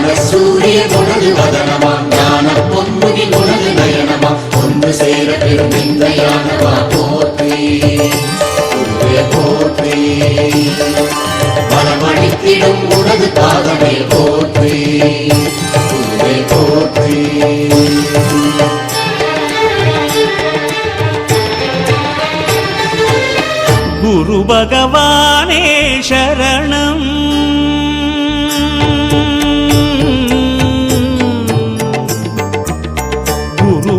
ஞான சூரிய உனது வதனமா? ஞான பொன்முகி உனது நயனமா? ஒன்று சேர பெரும் இந்த யானவா போற்றி போற்றி. பலமளித்திடும் உனது பாதமே போற்றி. போற்றி. குரு பகவானே சரணம்.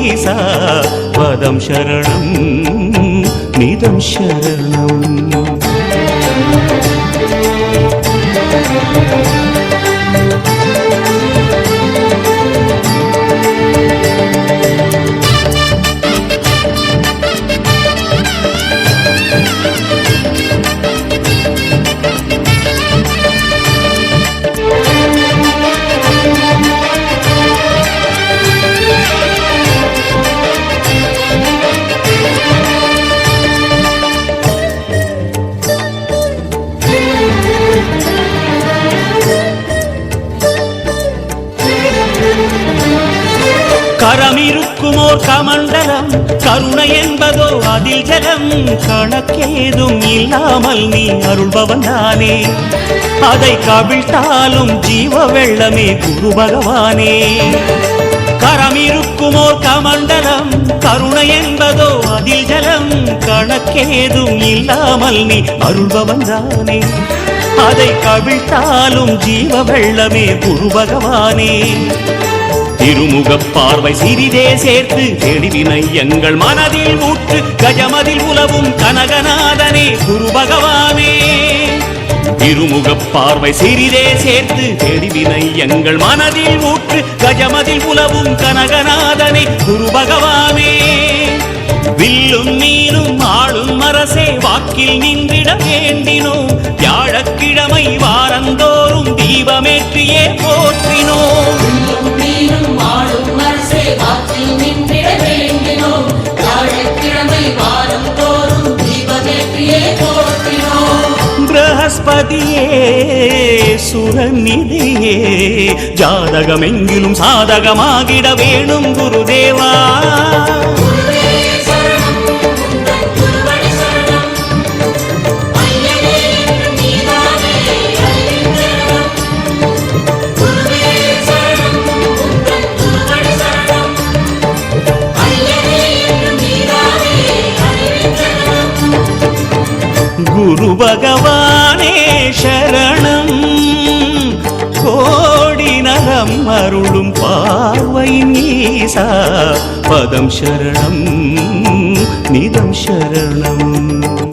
ஈசா பதம் சரணம் நிதம் சரணம் கரமிருக்குமோர் கமண்டலம் கருணை என்பதோ அதில் ஜலம். கணக்கேதும் இல்லாமல் நீ அருள்பவன் தானே அதை கவிழ்த்தாலும் ஜீவ வெள்ளமே குரு பகவானே. கரம் இருக்குமோர் கமண்டலம் கருணை என்பதோ அதில் ஜலம். கணக்கேதும் இல்லாமல் நீ அருள்பவன் தானே அதை கவிழ்த்தாலும் ஜீவ வெள்ளமே குரு பகவானே. இருமுக பார்வை சிறிதே சேர்த்து தெளிவினை எங்கள் மனதில் ஊற்று கஜமதில் உலவும் கனகநாதனே குரு பகவானே இருமுக பார்வை சிறிதே சேர்த்து தெளிவினை எங்கள் மனதில் ஊற்று கஜமதில் உலவும் கனகநாதனே குரு பகவானே வில்லும் நீரும் ஆளும் அரசே வாக்கில் நின்றிட வேண்டினோம். வியாழக்கிழமை வாரந்தோறும் தீபமேற்றியே போற்றினோம். வாக்கில் நின்றிட வேண்டினோம். வியாழக்கிழமை வாரம் தோறும் தீபமேற்றியே போற்றினோம். பிரகஸ்பதியே சுரநிதியே ஜாதகமெங்கிலும் சாதகமாகிட வேணும் குருதேவா குரு பகவானே சரணம். கோடி நலம் அருளும் பார்வை நீசா. பதம் சரணம் நிதம் சரணம்.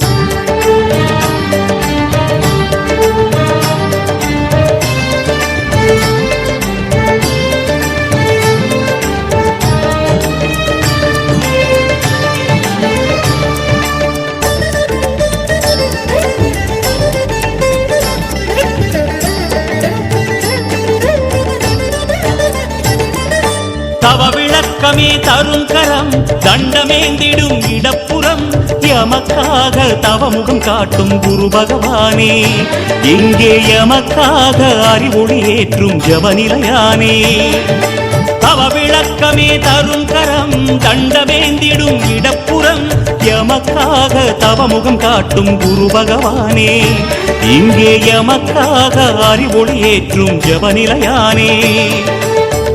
விளக்கமே தரும் கரம் தண்டமேந்திடும் இடப்புறம் எமக்காக தவமுகம் காட்டும் குரு பகவானே. இங்கே எமக்காக அறிவொளி ஏற்றும் ஜபநிலையானே தவ விளக்கமே தரும் கரம் தண்டமேந்திடும் இடப்புறம் எமக்காக தவமுகம் காட்டும் குரு பகவானே. இங்கே எமக்காக அறிவொளி ஏற்றும் ஜபநிலையானே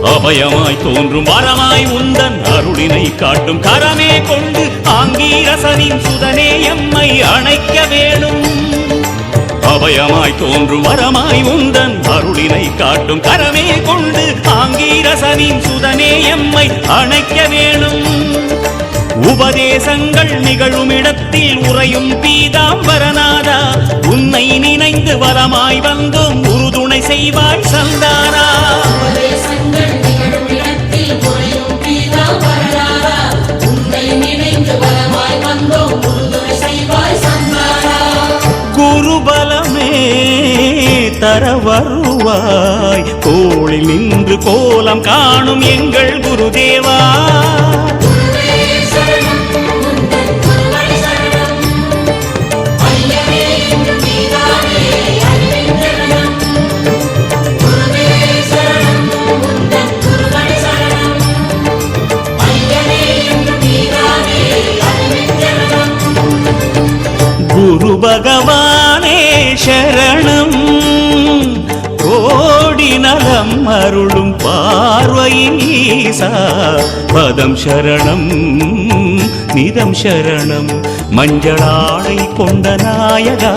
அபயமாய் தோன்றும் வரமாய் உந்தன் அருளினை காட்டும் கரமே கொண்டு ஆங்கீரசனின் சுதனே எம்மை அணைக்க வேணும் அபயமாய் தோன்றும் வரமாய் உந்தன் அருளினை காட்டும் கரமே கொண்டு ஆங்கீரசனின் சுதனே எம்மை அணைக்க வேணும் உபதேசங்கள் நிகழும் இடத்தில் உறையும் பீதாம்பரநாதா. உன்னை நினைந்து வரமாய் வந்தோம் உறுதுணை செய்வாய் சந்தானா. குருபலமே தர வருவாய். கோளில் நின்று கோலம் காணும் எங்கள் குருதேவா. நலம் அருளும் பார்வையின் ஈசா. பதம் சரணம் நிதம் சரணம் மஞ்சளாடை கொண்ட நாயகா.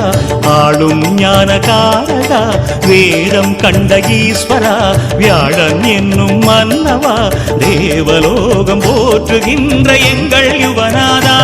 ஆளும் ஞானகாரகா வேதம் கண்ட ஈஸ்வரா. வியாழன் என்னும் மன்னவா தேவலோகம் போற்றுகின்ற எங்கள் யுவனாதா